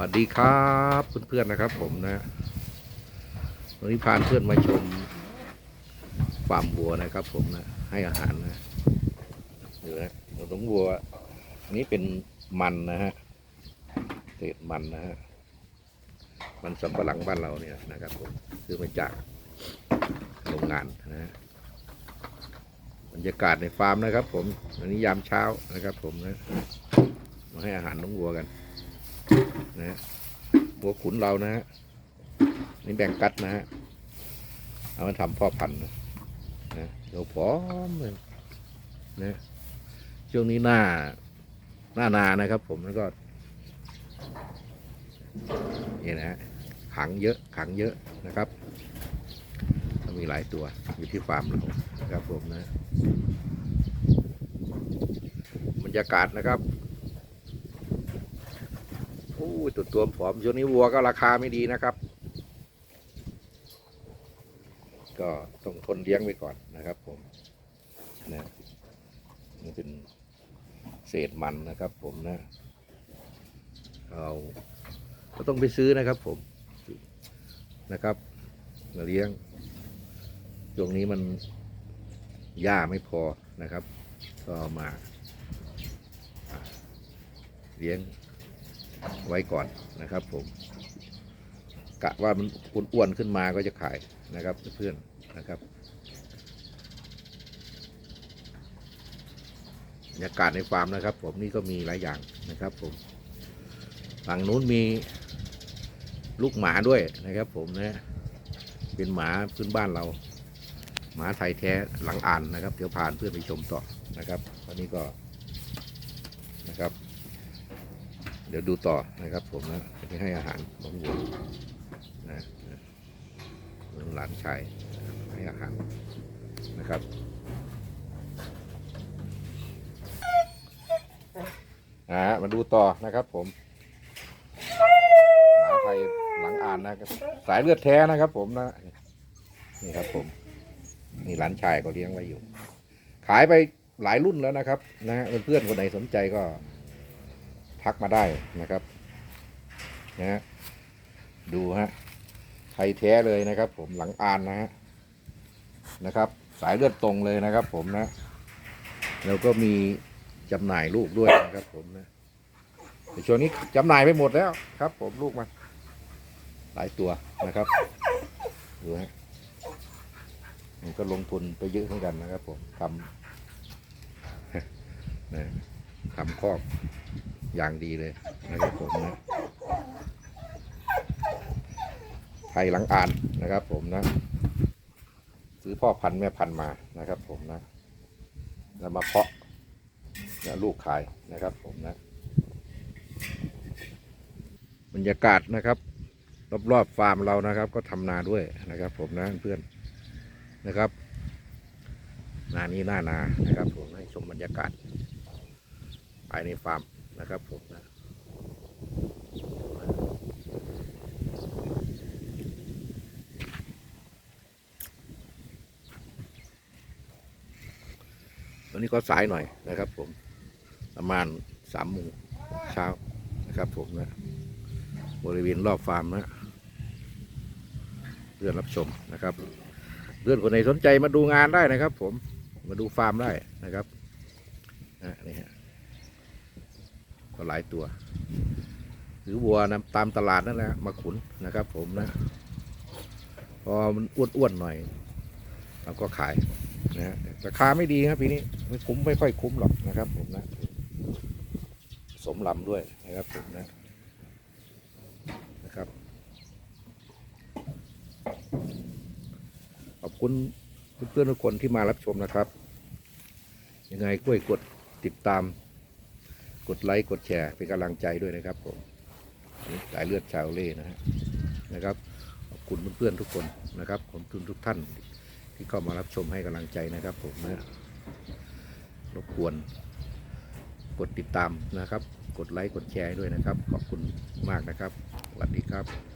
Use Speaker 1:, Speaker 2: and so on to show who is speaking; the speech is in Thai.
Speaker 1: วัสดีครับเพื่อนๆนะครับ ผมนะวันนี้พาเพื่อนมาชมฟาร์มวัวนะครับ ผมนะให้อาหารนะเดูนะตรงวัวนนี้เป็นมันนะฮะเศษมันนะฮะมันสำปะหลังบ้านเราเนี่ยนะครับ ผมซื้อมาจากโรงงานนะฮะบรรยากาศในฟาร์มนะครับ ผมอันนี้ยามเช้านะครับ ผมนะมาให้อาหารน้องวัวกัน นะหัวขุนเรานะฮะนี่แบ่งกัดนะฮะเอามาทำพ่อพันธุ์นะนะเดี๋ยวพร้อมเลยนะช่วงนี้หน้าหน้านานะครับ ผมแล้วก็นี่นะฮะขังเยอะขังเยอะนะครับมีหลายตัวอยู่ที่ฟาร์มเรานะครับผมนะบรรยากาศนะครับ ตัวตัวผอมช่วงนี้วัวก็ราคาไม่ดีนะครับ ก็ต้องทนเลี้ยงไว้ก่อนนะครับผมนะนี่เป็นเศษมันนะครับ ผมนะเอาก็ต้องไปซื้อนะครับผมนะครับมาเลี้ยงช่วงนี้มันหญ้าไม่พอนะครับ ก็มาเลี้ยง ไว้ก่อนนะครับ ผม กะว่ามันอ้วนขึ้นมาก็จะขายนะครับเพื่อนๆนะครับบรรยากาศในฟาร์มนะครับ ผมนี่ก็มีหลายอย่างนะครับ ผมฝั่งนู้นมีลูกหมาด้วยนะครับ ผมนะเป็นหมาพื้นบ้านเรา หมาไทยแท้หลังอ่านนะครับ เดี๋ยวพานเพื่อนไปชมต่อนะครับตอนนี้ก็นะครับ เดี๋ยวดูต่อนะครับ ผมนะจะไปให้อาหารน้องวัวนะนะหลานชายให้อาหารนะครับอ่ามาดูต่อนะครับ ผมหมาไทยหลังอ่านนะสายเลือดแท้นะครับ ผมนะนี่ครับ ผมนี่หลานชายก็เลี้ยงไว้อยู่ ขายไปหลายรุ่นแล้วนะครับ นะฮะเพื่อนคนไหนสนใจก็ ทักมาได้นะครับนะฮะดูฮะไทยแท้เลยนะครับ ผมหลังอ่านนะฮะนะครับ สายเลือดตรงเลยนะครับ ผมนะแล้วก็มีจำหน่ายลูกด้วยนะครับ ผมนะแต่ช่วงนี้จำหน่ายไปหมดแล้วครับ ผมลูกมันหลายตัวนะครับดูฮะมันก็ลงทุนไปเยอะเหมือนกันนะครับ ผมทำนะ ทำคอกอย่างดีเลยนะครับผมนะไทยหลังอ่านนะครับ ผมนะ ซื้อพ่อพันธุ์แม่พันธุ์มานะครับ ผมนะแล้วมาเพาะและลูกขายนะครับ ผมนะ บรรยากาศนะครับรอบๆฟาร์มเรานะครับ ก็ทำนาด้วยนะครับ ผมนะเพื่อนนะครับนานี้หน้านานะครับ ผมให้ชมบรรยากาศายในฟาร์มนะครับผมนะวันนี้ก็สายหน่อยนะครับผมประมาณสามโมงเช้านะครับผมนะบริเวณรอบฟาร์มนะเพื่อนรับชมนะครับเพื่อนคนไหนสนใจมาดูงานได้นะครับ ผมมาดูฟาร์มได้นะครับนะนี่ฮะ ก็หลายตัว หรือวัวนะตามตลาดนั่นแหละมาขุนนะครับ ผมนะพอมันอ้วนๆหน่อยเราก็ขายนะฮะราคาไม่ดีครับปีนี้ไม่คุ้มไม่ค่อยคุ้มหรอกนะครับ ผมนะ สมลำด้วยนะครับผมนะนะครับขอบคุณเพื่อนๆทุกคนที่มารับชมนะครับ ยังไงกล้วยกดติดตาม กดไลค์กดแชร์เป็นกำลังใจด้วยนะครับผมสายเลือดชาวเล่นะฮะนะครับขอบคุณเพื่อนๆทุกคนนะครับขอบคุณทุกท่านที่เข้ามารับชมให้กำลังใจนะครับ ผมนะรบกวนกดติดตามนะครับ กดไลค์กดแชร์ด้วยนะครับ ขอบคุณมากนะครับสวัสดีครับ